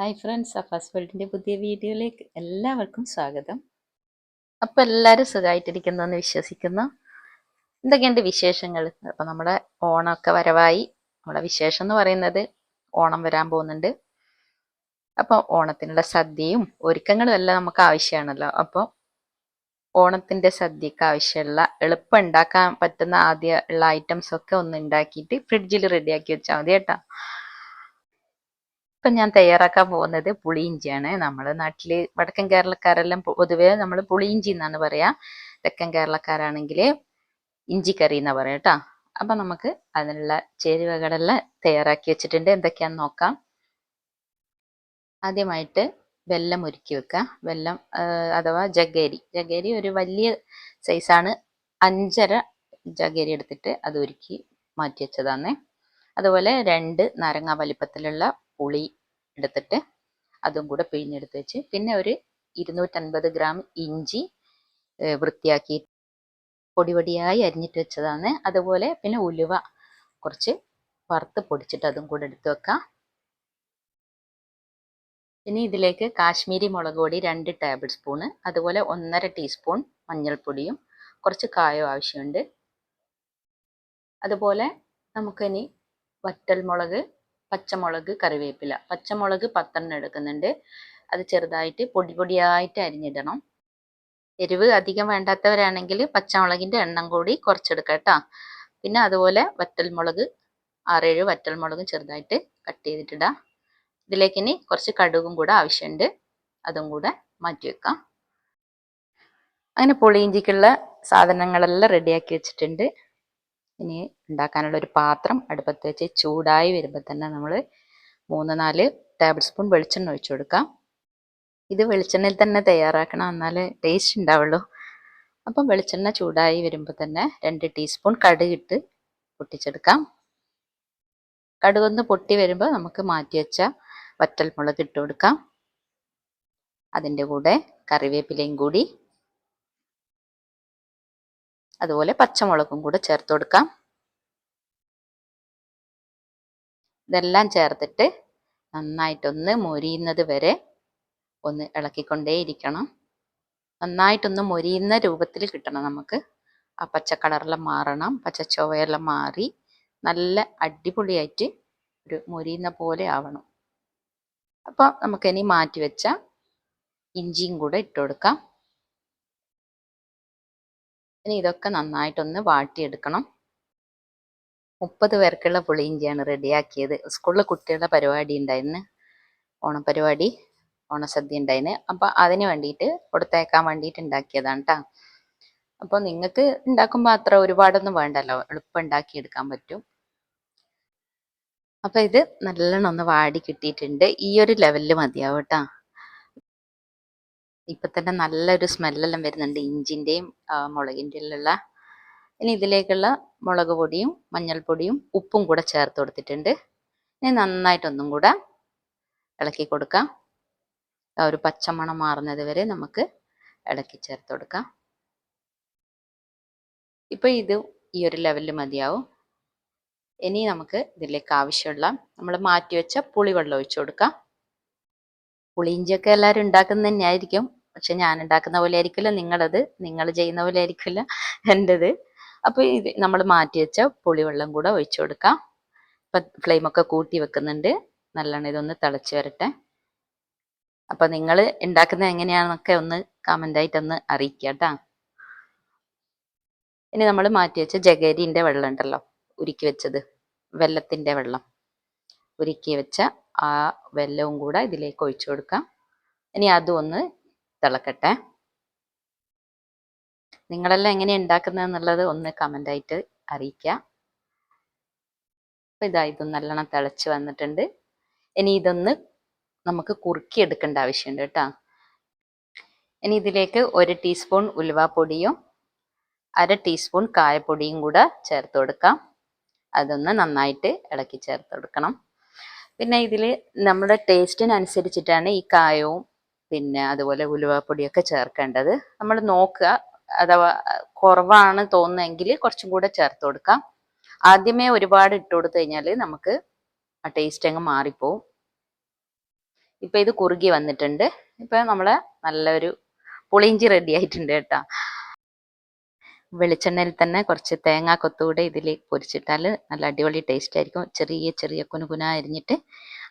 Hi friends Afaz വേൾഡിന്റെ പുതിയ വീഡിയോയിലേക്ക് എല്ലാവർക്കും സ്വാഗതം. അപ്പോൾ എല്ലാവരും സുഖമായിട്ടിരിക്കുന്നു എന്ന് വിശ്വസിക്കുന്നു. എന്തൊക്കെയുണ്ട് വിശേഷങ്ങൾ? അപ്പോൾ നമ്മുടെ ഓണമൊക്കെ വരവായി. നമ്മുടെ വിശേഷം എന്ന് പറയുന്നത് ഓണം വരാൻ പോകുന്നുണ്ട്. അപ്പോൾ ഓണത്തിനുള്ള സദ്യയും ഒരുക്കങ്ങളും എല്ലാം നമുക്ക് ആവശ്യമാണല്ലോ. അപ്പോൾ ഓണത്തിന്റെ സദ്യക്ക് ആവശ്യമുള്ള എളുപ്പം ഉണ്ടാക്കാൻ പറ്റുന്ന ആദ്യ ഉള്ള ഐറ്റംസ് ഒക്കെ ഒന്ന് ഉണ്ടാക്കിയിട്ട് ഫ്രിഡ്ജിൽ റെഡിയാക്കി വെച്ചാൽ മതി കേട്ടോ. ഇപ്പം ഞാൻ തയ്യാറാക്കാൻ പോകുന്നത് പുളിയിഞ്ചിയാണ് നമ്മുടെ നാട്ടിൽ വടക്കൻ കേരളക്കാരെല്ലാം പൊതുവേ നമ്മൾ പുളിയിഞ്ചി എന്നാണ് പറയാ. തെക്കൻ കേരളക്കാരാണെങ്കിൽ ഇഞ്ചിക്കറി എന്നാ പറയാ കേട്ടോ അപ്പം നമുക്ക് അതിനുള്ള ചേരുവകളെല്ലാം തയ്യാറാക്കി വെച്ചിട്ടുണ്ട്. എന്തൊക്കെയാന്ന് നോക്കാം. ആദ്യമായിട്ട് വെല്ലം ഉരുക്കി വെക്കുക വെല്ലം അഥവാ ജഗേരി. ജഗേരി ഒരു വലിയ സൈസാണ്. അഞ്ചര ജഗേരി എടുത്തിട്ട് അത് ഉരുക്കി മാറ്റി വെച്ചതാന്നേ. അതുപോലെ രണ്ട് നാരങ്ങ വലിപ്പത്തിലുള്ള പുളി എടുത്തിട്ട് അതും കൂടെ പിഴിഞ്ഞെടുത്ത് വെച്ച് പിന്നെ ഒരു ഇരുന്നൂറ്റൻപത് ഗ്രാം ഇഞ്ചി വൃത്തിയാക്കി പൊടിപൊടിയായി അരിഞ്ഞിട്ട് വെച്ചതാണ്. അതുപോലെ പിന്നെ ഉലുവ കുറച്ച് വറുത്ത് പൊടിച്ചിട്ട് അതും കൂടെ എടുത്ത് വെക്കാം. ഇനി ഇതിലേക്ക് കാശ്മീരി മുളക് പൊടി രണ്ട് ടേബിൾ സ്പൂണ് അതുപോലെ ഒന്നര ടീസ്പൂൺ മഞ്ഞൾപ്പൊടിയും കുറച്ച് കായോ ആവശ്യമുണ്ട്. അതുപോലെ നമുക്കിനി വറ്റൽമുളക് പച്ചമുളക് കറിവേപ്പില. പച്ചമുളക് പത്തെണ്ണം എടുക്കുന്നുണ്ട്. അത് ചെറുതായിട്ട് പൊടി പൊടിയായിട്ട് അരിഞ്ഞിടണം. എരിവ് അധികം വേണ്ടാത്തവരാണെങ്കിൽ പച്ചമുളകിന്റെ എണ്ണം കൂടി കുറച്ചെടുക്കാം കേട്ടോ. പിന്നെ അതുപോലെ വറ്റൽമുളക് ആറേഴ് വറ്റൽമുളകും ചെറുതായിട്ട് കട്ട് ചെയ്തിട്ടിടാം. ഇതിലേക്ക് ഇനി കുറച്ച് കടുകും കൂടെ ആവശ്യമുണ്ട്. അതും കൂടെ മാറ്റി വെക്കാം. അങ്ങനെ പുളിയിഞ്ചിക്കുള്ള സാധനങ്ങളെല്ലാം റെഡിയാക്കി വെച്ചിട്ടുണ്ട്. ഇനി ഉണ്ടാക്കാനുള്ള ഒരു പാത്രം അടുപ്പത്ത് വെച്ച് ചൂടായി വരുമ്പോൾ തന്നെ നമ്മൾ മൂന്ന് നാല് ടേബിൾ സ്പൂൺ വെളിച്ചെണ്ണ ഒഴിച്ചു കൊടുക്കാം. ഇത് വെളിച്ചെണ്ണയിൽ തന്നെ തയ്യാറാക്കണം എന്നാലേ ടേസ്റ്റ് ഉണ്ടാവുള്ളൂ. അപ്പം വെളിച്ചെണ്ണ ചൂടായി വരുമ്പോൾ തന്നെ രണ്ട് ടീസ്പൂൺ കടുകിട്ട് പൊട്ടിച്ചെടുക്കാം. കടുകൊന്ന് പൊട്ടി വരുമ്പോൾ നമുക്ക് മാറ്റി വെച്ച വറ്റൽമുളക് ഇട്ട് കൊടുക്കാം. അതിന്റെ കൂടെ കറിവേപ്പിലയും കൂടി. അതുപോലെ പച്ചമുളകും കൂടെ ചേർത്ത് കൊടുക്കാം. ഇതെല്ലാം ചേർത്തിട്ട് നന്നായിട്ടൊന്ന് മൊരിയുന്നത് വരെ ഒന്ന് ഇളക്കിക്കൊണ്ടേയിരിക്കണം. നന്നായിട്ടൊന്ന് മൊരിയുന്ന രൂപത്തിൽ കിട്ടണം നമുക്ക്. ആ പച്ച കളറെല്ലാം മാറണം. പച്ച ചുവയെല്ലാം മാറി നല്ല അടിപൊളിയായിട്ട് ഒരു മൊരിയുന്ന പോലെ ആവണം. അപ്പോൾ നമുക്കിനി മാറ്റി വെച്ച ഇഞ്ചിയും കൂടെ ഇട്ട് കൊടുക്കാം. ഇനി ഇതൊക്കെ നന്നായിട്ടൊന്ന് വാട്ടിയെടുക്കണം. മുപ്പത് പേർക്കുള്ള പുളിയിഞ്ചിയാണ് റെഡിയാക്കിയത്. സ്കൂളിൽ കുട്ടികളുടെ പരിപാടി ഉണ്ടായിരുന്നു. ഓണപരിപാടി ഓണസദ്യ ഉണ്ടായിരുന്നു. അപ്പം അതിന് വേണ്ടിയിട്ട് കൊടുത്തേക്കാൻ വേണ്ടിയിട്ട് ഉണ്ടാക്കിയതാണ് കേട്ടോ അപ്പോൾ നിങ്ങൾക്ക് ഉണ്ടാക്കുമ്പോൾ അത്ര ഒരുപാടൊന്നും വേണ്ടല്ലോ. എളുപ്പം ഉണ്ടാക്കിയെടുക്കാൻ പറ്റും. അപ്പം ഇത് നല്ലോണം ഒന്ന് വാടി കിട്ടിയിട്ടുണ്ട്. ഈ ഒരു ലെവലിൽ മതിയാവും കേട്ടോ ഇപ്പൊ തന്നെ നല്ലൊരു സ്മെല്ലെല്ലാം വരുന്നുണ്ട് ഇഞ്ചിന്റെയും ഉള്ള ഇനി ഇതിലേക്കുള്ള മുളക് പൊടിയും മഞ്ഞൾപ്പൊടിയും ഉപ്പും കൂടെ ചേർത്ത് കൊടുത്തിട്ടുണ്ട്. ഇനി നന്നായിട്ടൊന്നും കൂടെ ഇളക്കി കൊടുക്കാം. ആ ഒരു പച്ചമണം മാറുന്നത് വരെ നമുക്ക് ഇളക്കി ചേർത്ത് കൊടുക്കാം. ഇപ്പോൾ ഇത് ഈ ഒരു ലെവലിൽ മതിയാവും. ഇനി നമുക്ക് ഇതിലേക്ക് ആവശ്യമുള്ള നമ്മൾ മാറ്റിവെച്ച പുളിവെള്ളം ഒഴിച്ചു കൊടുക്കാം. പുളിയിഞ്ചിയൊക്കെ എല്ലാവരും ഉണ്ടാക്കുന്നത് തന്നെയായിരിക്കും. പക്ഷെ ഞാൻ ഉണ്ടാക്കുന്ന പോലെ ആയിരിക്കില്ല. നിങ്ങളത് നിങ്ങൾ ചെയ്യുന്ന പോലെ ആയിരിക്കില്ല. എന്റെത് അപ്പോൾ ഇത് നമ്മൾ മാറ്റി വെച്ച പുളിവെള്ളം കൂടെ ഒഴിച്ചു കൊടുക്കാം. ഇപ്പം ഫ്ലെയിമൊക്കെ കൂട്ടി വെക്കുന്നുണ്ട്. നല്ലോണം ഇതൊന്ന് തിളച്ച് വരട്ടെ. അപ്പോൾ നിങ്ങൾ ഉണ്ടാക്കുന്നത് എങ്ങനെയാണെന്നൊക്കെ ഒന്ന് കമന്റായിട്ടൊന്ന് അറിയിക്കുക കേട്ടോ ഇനി നമ്മൾ മാറ്റി വെച്ച ജഗരീന്റെ വെള്ളം ഉണ്ടല്ലോ ഉരുക്കി വെച്ചത് വെള്ളത്തിന്റെ വെള്ളം. ഉരുക്കി വെച്ച ആ വെല്ലവും കൂടെ ഇതിലേക്ക് ഒഴിച്ചു കൊടുക്കാം. ഇനി അതും ഒന്ന് തിളക്കട്ടെ. നിങ്ങളെല്ലാം എങ്ങനെ ഉണ്ടാക്കുന്നത് എന്നുള്ളത് ഒന്ന് കമന്റായിട്ട് അറിയിക്കുക അപ്പം ഇതാ ഇതൊന്ന് നല്ലോണം തിളച്ച് വന്നിട്ടുണ്ട്. ഇനി ഇതൊന്ന് നമുക്ക് കുറുക്കി എടുക്കേണ്ട ആവശ്യമുണ്ട് കേട്ടോ. ഇനി ഇതിലേക്ക് ഒരു ടീസ്പൂൺ ഉലുവാപ്പൊടിയും അര ടീസ്പൂൺ കായപ്പൊടിയും കൂടെ ചേർത്ത് കൊടുക്കാം. അതൊന്ന് നന്നായിട്ട് ഇളക്കി ചേർത്ത് കൊടുക്കണം. പിന്നെ ഇതിൽ നമ്മുടെ ടേസ്റ്റിനനുസരിച്ചിട്ടാണ് ഈ കായവും പിന്നെ അതുപോലെ ഉലുവാപ്പൊടിയൊക്കെ ചേർക്കേണ്ടത്. നമ്മൾ നോക്കുക അഥവാ കുറവാണ് തോന്നുന്നതെങ്കിൽ കുറച്ചും കൂടെ ചേർത്ത് കൊടുക്കാം. ആദ്യമേ ഒരുപാട് ഇട്ട് കൊടുത്തു കഴിഞ്ഞാൽ നമുക്ക് ആ ടേസ്റ്റ് അങ്ങ് മാറിപ്പോവും. ഇപ്പൊ ഇത് കുറുകി വന്നിട്ടുണ്ട്. ഇപ്പൊ നമ്മളെ നല്ലൊരു പുളിയിഞ്ചി റെഡി ആയിട്ടുണ്ട് കേട്ടോ. വെളിച്ചെണ്ണയിൽ തന്നെ കുറച്ച് തേങ്ങാ കൊത്തുകൂടെ ഇതിൽ പൊരിച്ചിട്ടാൽ നല്ല അടിപൊളി ടേസ്റ്റ് ആയിരിക്കും. ചെറിയ ചെറിയ കുനുകുന അരിഞ്ഞിട്ട്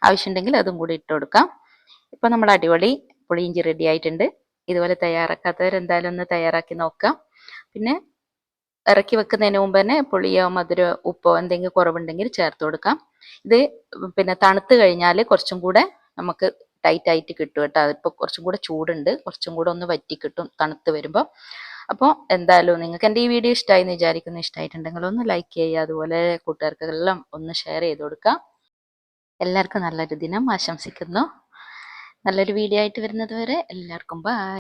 ആവശ്യമുണ്ടെങ്കിൽ അതും കൂടി ഇട്ട് കൊടുക്കാം. ഇപ്പം നമ്മൾ അടിപൊളി പുളിയിഞ്ചി റെഡി ആയിട്ടുണ്ട്. ഇതുപോലെ തയ്യാറാക്കാത്തവർ എന്തായാലും ഒന്ന് തയ്യാറാക്കി നോക്കാം. പിന്നെ ഇറക്കി വെക്കുന്നതിന് മുമ്പ് തന്നെ പുളിയോ മധുരോ ഉപ്പോ എന്തെങ്കിലും കുറവുണ്ടെങ്കിൽ ചേർത്ത് കൊടുക്കാം. ഇത് പിന്നെ തണുത്ത് കഴിഞ്ഞാൽ കുറച്ചും കൂടെ നമുക്ക് ടൈറ്റ് ആയിട്ട് കിട്ടും കേട്ടോ. അതിപ്പോൾ കുറച്ചും കൂടെ ചൂടുണ്ട്. കുറച്ചും കൂടെ ഒന്ന് വറ്റി കിട്ടും തണുത്ത് വരുമ്പോൾ അപ്പോൾ എന്തായാലും നിങ്ങൾക്ക് എന്റെ ഈ വീഡിയോ ഇഷ്ടമായി എന്ന് വിചാരിക്കുന്നു. ഇഷ്ടമായിട്ടുണ്ടെങ്കിൽ ഒന്ന് ലൈക്ക് ചെയ്യുക. അതുപോലെ കൂട്ടുകാർക്കെല്ലാം ഒന്ന് ഷെയർ ചെയ്ത് കൊടുക്കുക. എല്ലാവർക്കും നല്ലൊരു ദിനം ആശംസിക്കുന്നു. നല്ലൊരു വീഡിയോ ആയിട്ട് വരുന്നത് വരെ എല്ലാവർക്കും ബൈ